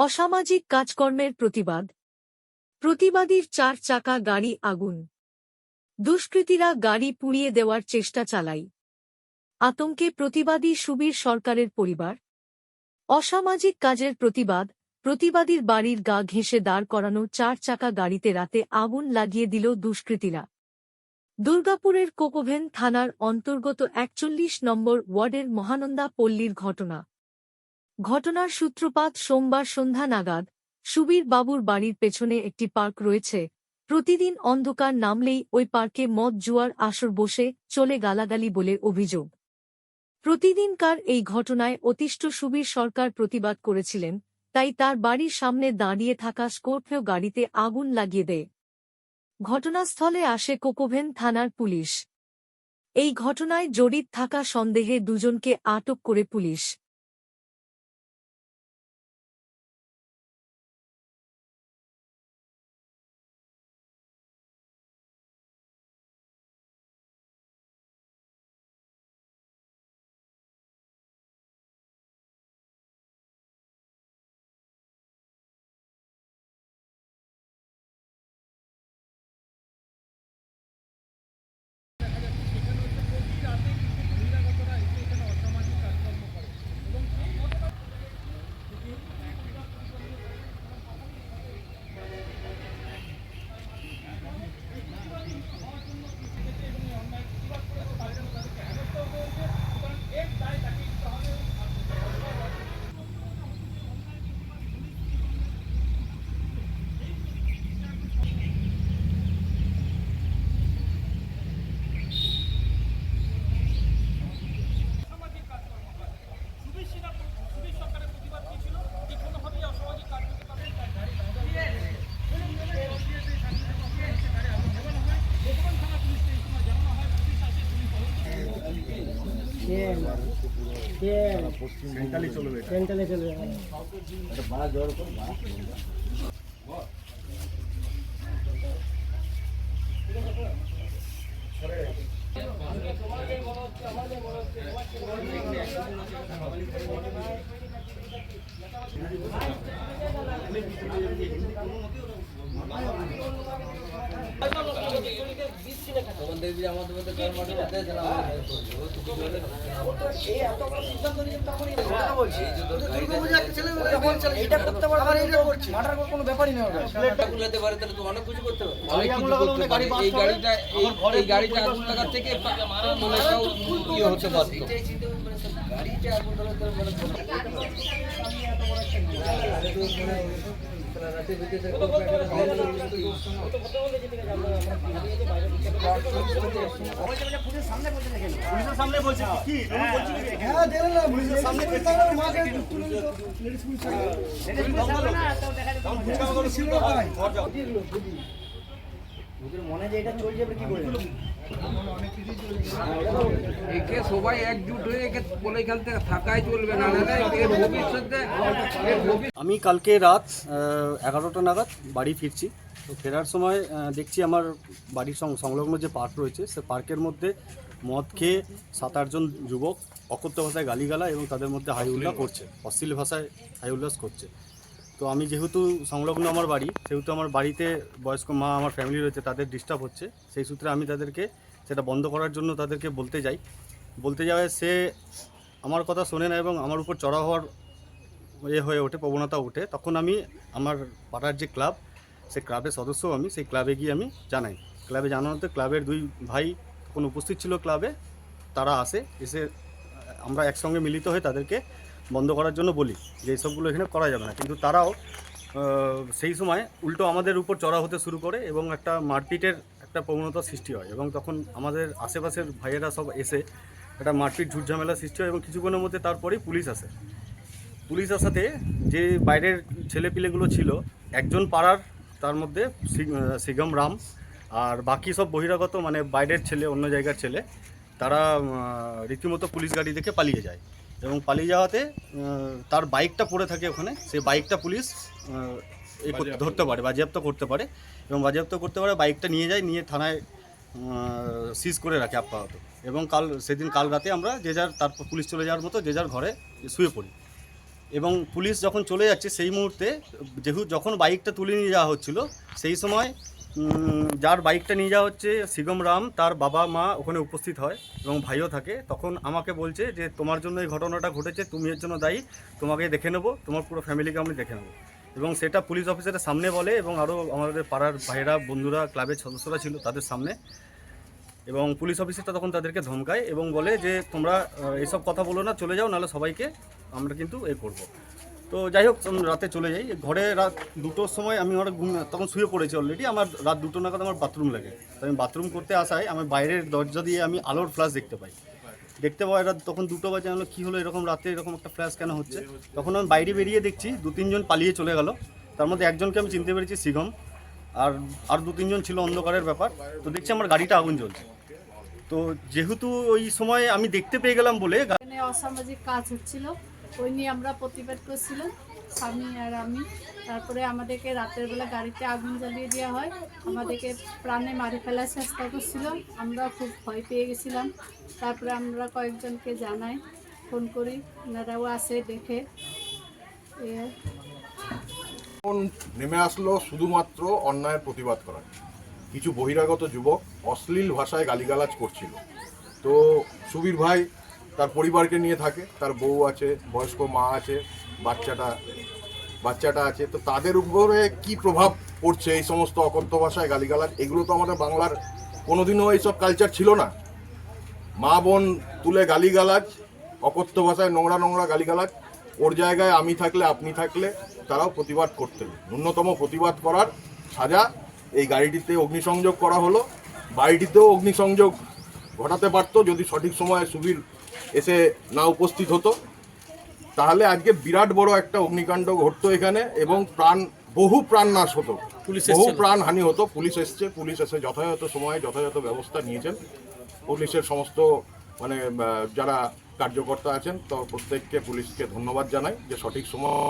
অসামাজিক কাজকর্মের প্রতিবাদ। প্রতিবাদীর চার চাকা গাড়ি আগুন। দুষ্কৃতীরা গাড়ি পুড়িয়ে দেওয়ার চেষ্টা চালাই আতঙ্কে প্রতিবাদী সুবীর সরকারের পরিবার। অসামাজিক কাজের প্রতিবাদ, প্রতিবাদীর বাড়ির গা ঘেঁষে দাঁড় করানো চার চাকা গাড়িতে রাতে আগুন লাগিয়ে দিল দুষ্কৃতীরা। দুর্গাপুরের কোকোভেন থানার অন্তর্গত একচল্লিশ নম্বর ওয়ার্ডের মহানন্দা পল্লীর ঘটনা। ঘটনার সূত্রপাত সোমবার সন্ধ্যা নাগাদ। সুবীর বাবুর বাড়ির পেছনে একটি পার্ক রয়েছে। প্রতিদিন অন্ধকার নামলেই ওই পার্কে মদ, জুয়ার আসর বসে চলে গালাগালি বলে অভিযোগ। প্রতিদিনকার এই ঘটনায় অতিষ্ঠ সুবীর সরকার প্রতিবাদ করেছিলেন, তাই তার বাড়ির সামনে দাঁড়িয়ে থাকা স্কর্পিও গাড়িতে আগুন লাগিয়ে দেয়। ঘটনাস্থলে আসে কোকোভেন থানার পুলিশ। এই ঘটনায় জড়িত থাকা সন্দেহে দুজনকে আটক করে পুলিশ। সেন্ট্রালি চলবে এটা। সেন্ট্রালে চলবে কোনো ব্যাপারই নেই লাগাতে পারে তাহলে তো গাড়িটা আগুন লাগার থেকে মানে ইয়ে মানে হ্যাঁ সামনে মনে যে এটা চলছে কি করে একে সবাই একজুট হয়ে একে বলে এখান থেকে থাকাই চলবে না। ভবিষ্যতে আমি কালকে রাত এগারোটা নাগাদ বাড়ি ফিরছি। তো ফেরার সময় দেখছি আমার বাড়ির সং- সংলগ্ন যে পার্ক রয়েছে সে পার্কের মধ্যে মদ খেয়ে সাত আটজন যুবক অকথ্য ভাষায় গালিগালা এবং তাদের মধ্যে হাই উল্লাস করছে অশ্লীল ভাষায় হাই উল্লাস করছে। তো আমি যেহেতু সংলগ্ন আমার বাড়ি, সেহেতু আমার বাড়িতে বয়স্ক মা, আমার ফ্যামিলি রয়েছে, তাদের ডিস্টার্ব হচ্ছে। সেই সূত্রে আমি তাদেরকে সেটা বন্ধ করার জন্য তাদেরকে বলতে যাই। বলতে যাওয়ায় সে আমার কথা শোনে না এবং আমার উপর চড়া হওয়ার এ হয়ে ওঠে, প্রবণতা ওঠে। তখন আমি আমার পাড়ার যে ক্লাব সেই ক্লাবের সদস্য আমি, সেই ক্লাবে গিয়ে আমি জানাই। ক্লাবে জানানোতে ক্লাবের দুই ভাই তখন উপস্থিত ছিল ক্লাবে তারা আসে, এসে আমরা একসঙ্গে মিলিত হয়ে তাদেরকে বন্ধ করার জন্য বলি যে এইসবগুলো এখানে করা যাবে না। কিন্তু তারাও সেই সময় উল্টো আমাদের উপর চড়া হতে শুরু করে এবং একটা মারপিটের একটা প্রবণতা সৃষ্টি হয় এবং তখন আমাদের আশেপাশের ভাইয়েরা সব এসে একটা মারপিট, ঝুটঝামেলা সৃষ্টি হয় এবং কিছুক্ষণের মধ্যে তারপরেই পুলিশ আসে। পুলিশ আসাতে যে বাইরের ছেলেপিলেগুলো ছিল, একজন পাড়ার, তার মধ্যে সিগম রাম আর বাকি সব বহিরাগত মানে বাইরের ছেলে, অন্য জায়গার ছেলে, তারা রীতিমতো পুলিশ গাড়ি দেখে পালিয়ে যায়। এবং পালিয়ে যাওয়াতে তার বাইকটা পড়ে থাকে ওখানে। সেই বাইকটা পুলিশ আহ, এ করতে- ধরতে পারে বাজেয়াপ্ত করতে পারে। এবং বাজেয়াপ্ত করতে পারে বাইকটা নিয়ে যায় নিয়ে থানায় সিজ করে রাখে আপাতত। এবং কাল সেদিন কাল রাতে আমরা যে যার তারপর পুলিশ চলে যাওয়ার মতো যে যার ঘরে শুয়ে পড়ি। এবং পুলিশ যখন চলে যাচ্ছে সেই মুহূর্তে যেহেতু যখন বাইকটা তুলে নিয়ে যাওয়া হচ্ছিল সেই সময় যার বাইকটা নিয়ে যাওয়া হচ্ছে সিগম রাম, তার বাবা মা ওখানে উপস্থিত হয় এবং ভাইও থাকে। তখন আমাকে বলছে যে, তোমার জন্য এই ঘটনাটা ঘটেছে, তুমি এর জন্য দায়ী, তোমাকে দেখে নেব, তোমার পুরো ফ্যামিলিকে আমি দেখে নেব। এবং সেটা পুলিশ অফিসারের সামনে বলে এবং আরও আমাদের পাড়ার ভাইয়েরা, বন্ধুরা ক্লাবের সদস্যরা ছিল তাদের সামনে। এবং পুলিশ অফিসারটা তখন তাদেরকে ধমকায় এবং বলে যে, তোমরা এসব কথা বলো না, চলে যাও, নাহলে সবাইকে আমরা কিন্তু এ করব। তো যাই হোক রাতে চলে যাই। ঘরে রাত দুটোর সময় আমি আমার ঘুম তখন শুয়ে পড়েছি অলরেডি আমার রাত দুটো নাগাদ আমার বাথরুম লাগে। তো আমি বাথরুম করতে আসায় আমি বাইরের দরজা দিয়ে আমি আলোর ফ্ল্যাশ দেখতে পাই। দেখতে পাই রাত তখন দুটো বাজে, আমি কী হলো? এরকম রাতে এরকম একটা ফ্ল্যাশ কেন হচ্ছে? তখন আমি বাইরে বেরিয়ে দেখছি দু তিনজন পালিয়ে চলে গেল। তার মধ্যে একজনকে আমি চিনতে পেরেছি, সিগম। আর আর দু তিনজন ছিল অন্ধকারের ব্যাপার। তো দেখছি আমার গাড়িটা আগুন জ্বলছে। তো যেহেতু ওই সময় আমি দেখতে পেয়ে গেলাম বলে অসামাজিক কাজ হচ্ছিল। ওই নিয়ে আমরা প্রতিবাদ করছিলাম, স্বামী আর আমি। তারপরে আমাদেরকে রাতের বেলা গাড়িতে আগুন জ্বালিয়ে দেওয়া হয়। আমাদেরকে প্রাণে মারি ফেলার চেষ্টা করছিল। আমরা খুব ভয় পেয়ে গেছিলাম। তারপরে আমরা কয়েকজনকে জানাই, ফোন করি, ওনারাও আসে দেখে। নেমে আসলো শুধুমাত্র অন্যায়ের প্রতিবাদ করার কিছু বহিরাগত যুবক অশ্লীল ভাষায় গালিগালাজ করছিল। তো সুবীর ভাই তার পরিবারকে নিয়ে থাকে। তার বউ আছে, বয়স্ক মা আছে, বাচ্চাটা বাচ্চাটা আছে। তো তাদের উপরে কি প্রভাব পড়ছে এই সমস্ত অকথ্য ভাষায় গালিগালাজ, এগুলো তো আমাদের বাংলার কোনোদিনও এইসব কালচার ছিল না। মা বোন তুলে গালিগালাজ, অকথ্য ভাষায় নোংরা নোংরা গালিগালাজ, ওর জায়গায় আমি থাকলে, আপনি থাকলে তারাও প্রতিবাদ করতেন। ন্যূনতম প্রতিবাদ করার সাজা এই গাড়িটিতে অগ্নিসংযোগ করা হলো। বাড়িটিতেও অগ্নিসংযোগ ঘটাতে পারতো যদি সঠিক সময়ে সুবীর এসে না উপস্থিত হতো। তাহলে আজকে বিরাট বড় একটা অগ্নিকাণ্ড ঘটতো এখানে এবং প্রাণ বহু প্রাণ নাশ হতো। বহু প্রাণ হানি হতো। পুলিশ এসছে পুলিশ এসে যথাযথ সময়ে যথাযথ ব্যবস্থা নিয়েছেন। পুলিশের সমস্ত মানে যারা কার্যকর্তা আছেন তো প্রত্যেককে পুলিশকে ধন্যবাদ জানাই যে সঠিক সময়